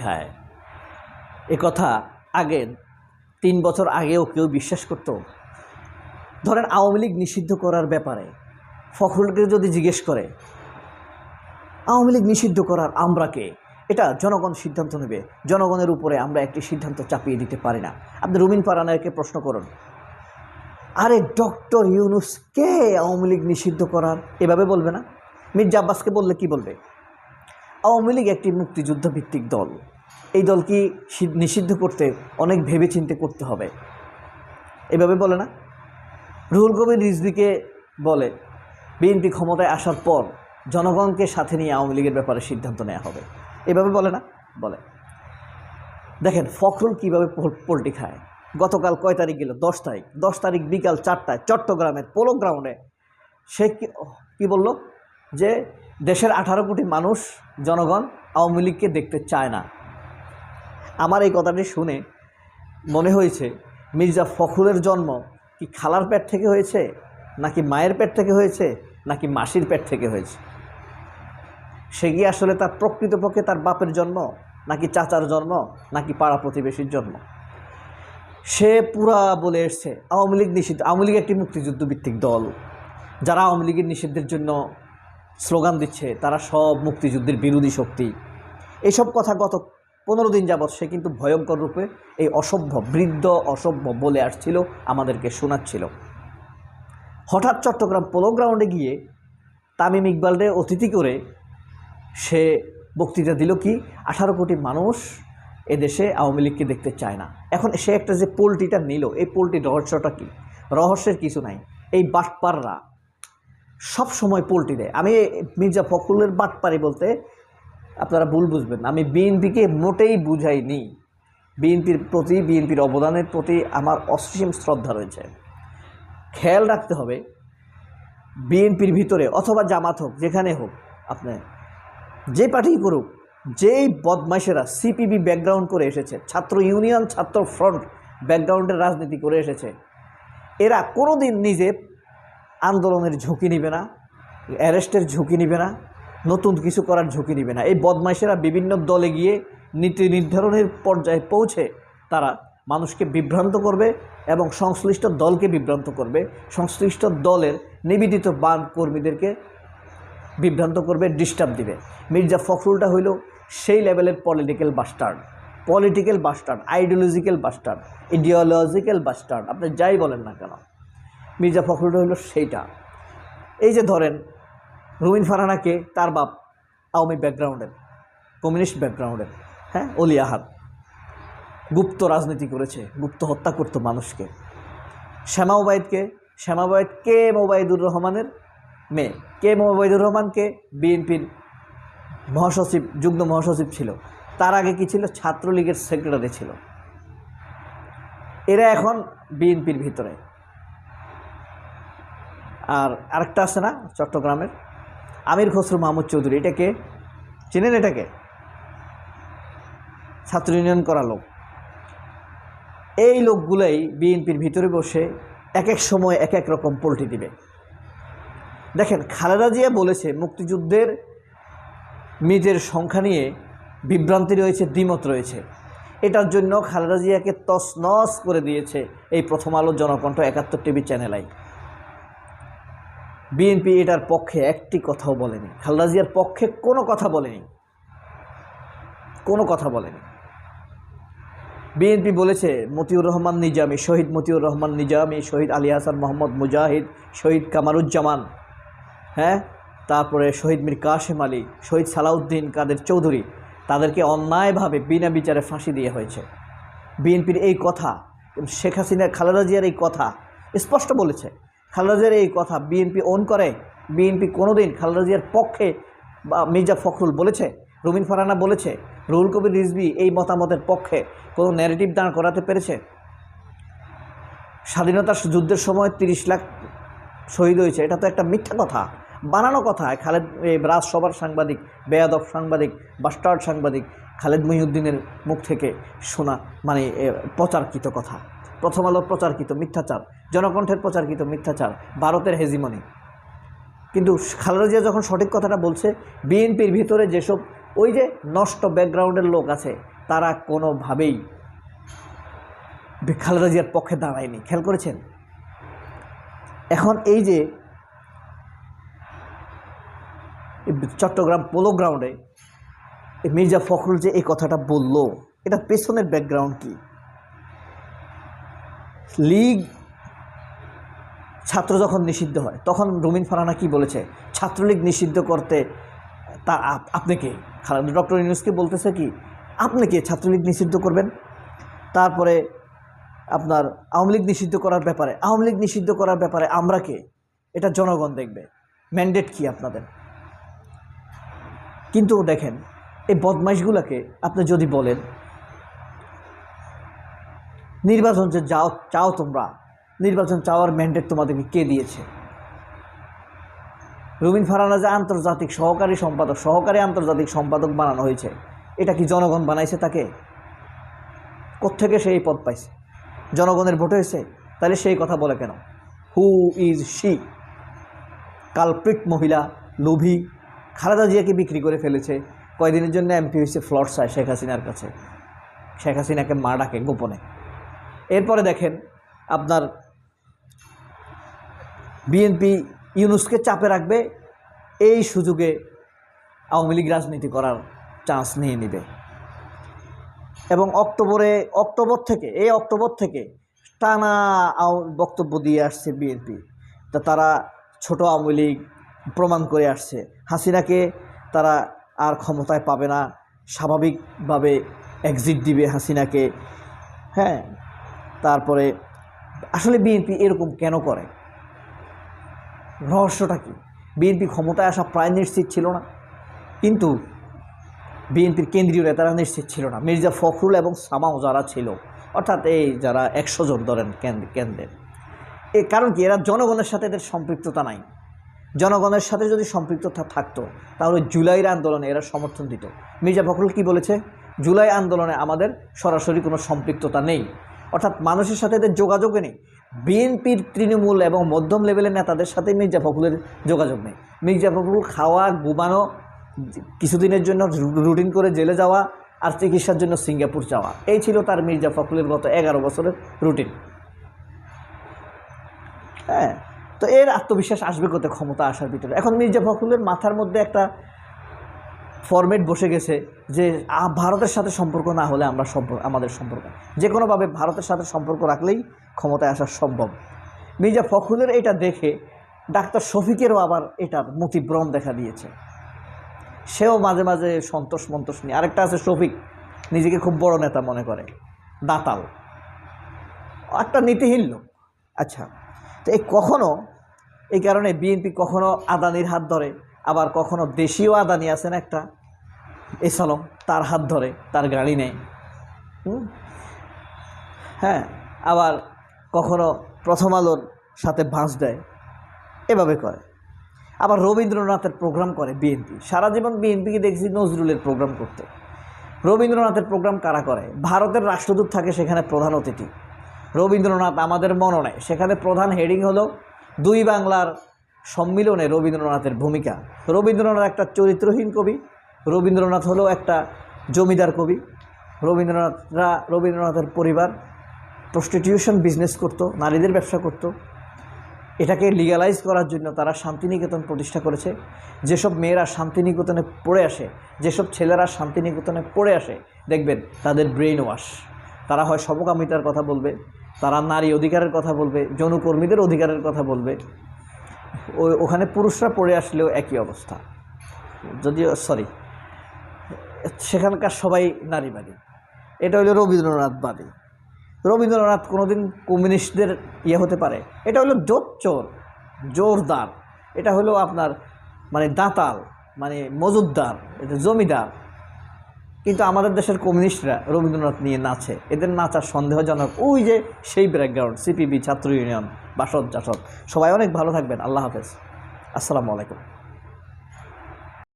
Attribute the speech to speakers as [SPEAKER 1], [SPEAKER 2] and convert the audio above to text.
[SPEAKER 1] খায়। এ কথা আগে তিন বছর আগেও কেউ বিশ্বাস করতো। ধরেন আওয়ামী লীগ নিষিদ্ধ করার ব্যাপারে ফখরুলকে যদি জিজ্ঞেস করে, আওয়ামী লীগ নিষিদ্ধ করার আমরা কে? এটা জনগণ সিদ্ধান্ত নেবে। জনগণের উপরে আমরা একটি সিদ্ধান্ত চাপিয়ে দিতে পারি না। আপনি রুমিন পারানায়কে প্রশ্ন করুন, আরে ডক্টর ইউনুস কে আওয়ামী লীগ নিষিদ্ধ করার? এভাবে বলবে না। মির্জা আব্বাসকে বললে কি বলবে? আওয়ামী লীগ একটি মুক্তিযুদ্ধ ভিত্তিক দল। এই দল কি নিষিদ্ধ করতে অনেক ভেবেচিন্তে করতে হবে? এভাবে বলে না? রুহুল কবির রিজভিকে বলে, বিএনপি ক্ষমতায় আসার পর জনগণকে সাথে নিয়ে আওয়ামী লীগের ব্যাপারে সিদ্ধান্ত নেওয়া হবে। এভাবে বলে না? বলে। দেখেন, ফখরুল কীভাবে পোলট্রি খায়? গতকাল কয় তারিখ গেল? দশ তারিখ। দশ তারিখ বিকাল চারটায় চট্টগ্রামের পোলো গ্রাউন্ডে সে কী বলল? যে দেশের আঠারো কোটি মানুষ, জনগণ আওয়ামী লীগকে দেখতে চায় না। আমার এই কথাটি শুনে মনে হয়েছে, মির্জা ফখরুলের জন্ম কি খালার পেট থেকে হয়েছে, নাকি মায়ের পেট থেকে হয়েছে, নাকি মাসির পেট থেকে হয়েছে? সে কি আসলে তার প্রকৃতপক্ষে তার বাপের জন্ম, নাকি চাচার জন্ম, নাকি পাড়া প্রতিবেশীর জন্ম? সে পুরা বলে এসছে, আওয়ামী লীগ নিষিদ্ধ, আওয়ামী লীগ একটি মুক্তিযুদ্ধ ভিত্তিক দল। যারা আওয়ামী লীগের নিষিদ্ধের জন্য স্লোগান দিচ্ছে, তারা সব মুক্তিযুদ্ধের বিরোধী শক্তি। এইসব কথা গত পনেরো দিন যাবৎ সে কিন্তু ভয়ঙ্কর রূপে এই অসভ্য, বৃদ্ধ অসভ্য বলে আসছিল, আমাদেরকে শোনাচ্ছিল। হঠাৎ চট্টগ্রাম পোলো গ্রাউন্ডে গিয়ে তামিম ইকবালরে অতিথি করে সে বক্তৃতা দিল কি, আঠারো কোটি মানুষ এদেশে আওয়ামী লীগকে দেখতে চায় না। এখন সে একটা যে পোলট্রিটা নিল, এই পোলট্রির রহস্যটা কি? রহস্যের কিছু নাই। এই বাটপাররা সব সময় পোলট্রি দেয়। আমি মির্জা ফখরুলের বাটপারি বলতে আপনারা ভুল বুঝবেন আমি বিএনপিকে মোটেই বুঝাইনি। বিএনপির প্রতি, বিএনপির অবদানের প্রতি আমার অসীম শ্রদ্ধা রয়েছে। খেয়াল রাখতে হবে, বিএনপির ভিতরে অথবা জামাত হোক, যেখানে হোক আপনি, যে পার্টি করুক, যেই বদমাইশেরা সিপিবি ব্যাকগ্রাউন্ড করে এসেছে, ছাত্র ইউনিয়ন ছাত্র ফ্রন্ট ব্যাকগ্রাউন্ডের রাজনীতি করে এসেছে, এরা কোনো দিন নিজে আন্দোলনের ঝুঁকি নিবে না, অ্যারেস্টের ঝুঁকি নিবে না, নতুন কিছু করার ঝুঁকি নিবে না। এই বদমাইশেরা বিভিন্ন দলে গিয়ে নীতি নির্ধারণের পর্যায়ে পৌঁছে তারা মানুষকে বিভ্রান্ত করবে এবং সংশ্লিষ্ট দলকে বিভ্রান্ত করবে। সংশ্লিষ্ট দলের নিবেদিত বান কর্মীদেরকে বিভ্রান্ত করবে ডিস্টার্ব দিবে। মির্জা ফখরুলটা হইল সেই লেভেলের political bastard political bastard ideological bastard ideological bastard আপনি যাই বলেন না কেন। মির্জা ফখরুলটা হইল সেইটা। এই যে ধরেন, রুমিন ফারহানাকে তার বাপ আওয়ামী ব্যাকগ্রাউন্ডের, কমিউনিস্ট ব্যাকগ্রাউন্ডের হ্যাঁ অলি আহাদ, গুপ্ত রাজনীতি করেছে, গুপ্ত হত্যা করতো মানুষকে। শ্যামা ওবায়দকে, শ্যামা ওবায়দ কে মোবাইদুর রহমানের মেয়ে? কে মোবাইদুর রহমানকে? বিএনপির মহাসচিব, যুগ্ম মহাসচিব ছিল। তার আগে কি ছিল? ছাত্রলীগের সেক্রেটারি ছিল। এরা এখন বিএনপির ভিতরে। আর আরেকটা আছে না, চট্টগ্রামের। আমির খসরু মাহমুদ চৌধুরী, এটাকে চেনেন এটাকে? ছাত্র ইউনিয়ন করা লোক। এই লোকগুলোই বিএনপির ভিতরে বসে এক এক সময় এক এক রকম পোল্টি দিবে। দেখেন, খালেদা জিয়া বলেছে, মুক্তিযুদ্ধের মৃতের সংখ্যা নিয়ে বিভ্রান্তি রয়েছে, দ্বিমত রয়েছে। এটার জন্য খালেদা জিয়াকে তছনছ করে দিয়েছে এই প্রথম আলো জনকণ্ঠ একাত্তর টিভি চ্যানেলাই বিএনপি এটার পক্ষে একটি কথাও বলেনি। খালেদা জিয়ার পক্ষে কোনো কথা বলেনি। কোনো কথা বলেনি। বিএনপি বলেছে, মতিউর রহমান নিজামী, শহীদ মতিউর রহমান নিজামী, শহীদ আলী হাসান মোহাম্মদ মুজাহিদ, শহীদ কামারুজ্জামান হ্যাঁ? তারপরে শহীদ মীর কাশেম আলী, শহীদ সালাউদ্দিন কাদের চৌধুরী, তাদেরকে অন্যায়ভাবে বিনা বিচারে ফাঁসি দিয়ে হয়েছে। বিএনপির এই কথা শেখ হাসিনা খালেদা জিয়ার এই কথা স্পষ্ট বলেছে। খালেদা জিয়ার এই কথা বিএনপি ওন করে, বিএনপি কোনোদিন খালেদা জিয়ার পক্ষে বা মির্জা ফখরুল বলেছে, রুমিন ফারানা বলেছে, রুহুল কবির রিজবি এই মতামতের পক্ষে কোনো ন্যারেটিভ দাঁড় করাতে পেরেছে। স্বাধীনতা যুদ্ধের সময় তিরিশ লাখ শহীদ হয়েছে, এটা তো একটা মিথ্যা কথা, বানানো কথা। খালেদ এই রাজসভার সাংবাদিক, বেয়াদব সাংবাদিক বাস্টার্ড সাংবাদিক খালেদ মহিউদ্দিনের মুখ থেকে শোনা মানে প্রচারকৃত কথা। প্রথম আলোর প্রচারকৃত মিথ্যাচার, জনকণ্ঠের প্রচারকৃত মিথ্যাচার, ভারতের হেজিমনি। কিন্তু খালেদা জিয়া যখন সঠিক কথাটা বলছে, বিএনপির ভিতরে যেসব ওই যে নষ্ট ব্যাকগ্রাউন্ডের লোক আছে, তারা কোনোভাবেই খালেদা জিয়ার পক্ষে দাঁড়ায়নি। খেয়াল করেছেন? এখন এই যে চট্টগ্রাম পোলো গ্রাউন্ডে মির্জা ফখরুল যে এই কথাটা বলল, এটা পেছনের ব্যাকগ্রাউন্ড কি? লীগ ছাত্র যখন নিষিদ্ধ হয়, তখন রুমিন ফারানা কি বলেছে? ছাত্রলীগ নিষিদ্ধ করতে তা আপ- আপনি কে? খালেদা ডক্টর ইউনুসকে বলতেছে কি, আপনি কে ছাত্রলীগ নিষিদ্ধ করবেন? তারপরে আপনার আওয়ামী লীগ নিষিদ্ধ করার ব্যাপারে, আওয়ামী লীগ নিষিদ্ধ করার ব্যাপারে আমরা কে? এটা জনগণ দেখবে। ম্যান্ডেট কি আপনাদের? কিন্তু দেখেন, এই বদমাইশগুলোকে আপনি যদি বলেন নির্বাচন যে যাও, চাও তোমরা, নির্বাচন চাওয়ার ম্যান্ডেট তোমাদেরকে কে দিয়েছে? রুমিন ফারানা যে আন্তর্জাতিক সহকারী সম্পাদক, সহকারী আন্তর্জাতিক সম্পাদক বানানো হয়েছে। এটা কি জনগণ বানাইছে তাকে? কোত্থেকে সে এই পদ পাইছে? জনগণের ভোট হয়েছে? তাহলে সেই কথা বলে কেন? হু ইজ শি কালপ্রিট মহিলা লোভী খালেদা জিয়াকে বিক্রি করে ফেলেছে। কয়দিনের জন্য এমপি হয়েছে ফ্লটসায় শেখ হাসিনার কাছে। শেখ হাসিনাকে মা ডাকে গোপনে। এরপরে দেখেন আপনার বিএনপি ইউনুসকে চাপে রাখবে, এই সুযোগে আওয়ামী লীগ রাজনীতি করার চান্স নিয়ে নেবে। এবং অক্টোবরে, অক্টোবর থেকে, এই অক্টোবর থেকে টানা বক্তব্য দিয়ে আসছে বিএনপি। তা তারা ছোট আওয়ামী লীগ প্রমাণ করে আসছে। হাসিনাকে তারা আর ক্ষমতায় পাবে না। স্বাভাবিকভাবে এক্সিট দিবে হাসিনাকে। হ্যাঁ তারপরে আসলে বিএনপি এরকম কেন করে? রহস্যটা কি? বিএনপি ক্ষমতায় আসা প্রায় নিশ্চিত ছিল না। কিন্তু বিএনপির কেন্দ্রীয় নেতারা নিশ্চিত ছিল না। মির্জা ফখরুল এবং সামাও যারা ছিল, অর্থাৎ এই যারা একশো জন ধরেন কেন্দ্র কেন্দ্রের এ কারণ কি? এরা জনগণের সাথে এদের সম্পৃক্ততা নাই। জনগণের সাথে যদি সম্পৃক্ততা থাকতো, তাহলে জুলাইয়ের আন্দোলনে এরা সমর্থন দিত। মির্জা ফখরুল কি বলেছে? জুলাই আন্দোলনে আমাদের সরাসরি কোনো সম্পৃক্ততা নেই। অর্থাৎ মানুষের সাথে এদের যোগাযোগে নেই। বিএনপির তৃণমূল এবং মধ্যম লেভেলের নেতাদের সাথে মির্জা ফখরুলের যোগাযোগ নেই। মির্জা ফখরুল খাওয়া, ঘুমানো, কিছুদিনের জন্য রুটিন করে জেলে যাওয়া আর চিকিৎসার জন্য সিঙ্গাপুর যাওয়া। এই ছিল তার মির্জা ফখরুলের গত এগারো বছরের রুটিন। হ্যাঁ তো এর আত্মবিশ্বাস আসবে কোথায় ক্ষমতা আসার ভিতরে? এখন মির্জা ফখরুলের মাথার মধ্যে একটা ফরম্যাট বসে গেছে যে ভারতের সাথে সম্পর্ক না হলে আমরা সম্পর্ক আমাদের সম্পর্ক যে কোনোভাবে ভারতের সাথে সম্পর্ক রাখলেই ক্ষমতায় আসা সম্ভব। মির্জা ফখরুলের এটা দেখে ডাক্তার শফিকেরও আবার এটার মতিভ্রম দেখা দিয়েছে। সেও মাঝে মাঝে সন্তোষ মন্তোষ নিয়ে, আরেকটা আছে শফিক, নিজেকে খুব বড় নেতা মনে করে, দাতাল। একটা নীতিহীন লোক। আচ্ছা তো এই কখনো, এই কারণে বিএনপি কখনো আদানির হাত ধরে আবার কখনো দেশীয় আদানি আছেন একটা? এসালম তার হাত ধরে, তার গাড়ি নেয়? হ্যাঁ আবার কখনো প্রথম আলোর সাথে ভাঁজ দেয়। এভাবে করে। আবার রবীন্দ্রনাথের প্রোগ্রাম করে বিএনপি। সারা জীবন বিএনপিকে দেখছি নজরুলের প্রোগ্রাম করতে। রবীন্দ্রনাথের প্রোগ্রাম কারা করে? ভারতের রাষ্ট্রদূত থাকে সেখানে প্রধান অতিথি। রবীন্দ্রনাথ আমাদের মননায় সেখানে প্রধান হেডিং হলো দুই বাংলার সম্মিলনে রবীন্দ্রনাথের ভূমিকা। রবীন্দ্রনাথ একটা চরিত্রহীন কবি, রবীন্দ্রনাথ হলো একটা জমিদার কবি, রবীন্দ্রনাথরা রবীন্দ্রনাথের পরিবার প্রস্টিটিউশন বিজনেস করত, নারীদের ব্যবসা করত। এটাকে লিগালাইজ করার জন্য তারা শান্তিনিকেতন প্রতিষ্ঠা করেছে। যেসব মেয়েরা শান্তিনিকেতনে পড়ে আসে, যেসব ছেলেরা শান্তিনিকেতনে পড়ে আসে, দেখবেন তাদের ব্রেইন ওয়াশ তারা হয় সমকামিতার কথা বলবে, তারা নারী অধিকারের কথা বলবে, যৌনকর্মীদের অধিকারের কথা বলবে। ওখানে পুরুষরা পড়ে আসলেও একই অবস্থা। যদিও সরি সেখানকার সবাই নারীবাদী এটা হলো রবীন্দ্রনাথবাদী রবীন্দ্রনাথ কোনোদিন কমিউনিস্টদের ইয়ে হতে পারে। এটা হলো জোচ্চোর, জোরদার। এটা হলো আপনার মানে দাঁতাল মানে মজুদ্দার এটা জমিদার। কিন্তু আমাদের দেশের কমিউনিস্টরা রবীন্দ্রনাথ নিয়ে নাচে। এদের নাচার সন্দেহজনক। ওই যে সেই ব্যাকগ্রাউন্ড সিপিবি ছাত্র ইউনিয়ন বাসদ জাসদ সবাই অনেক ভালো থাকবেন। আল্লাহ হাফেজ। আসসালামু আলাইকুম।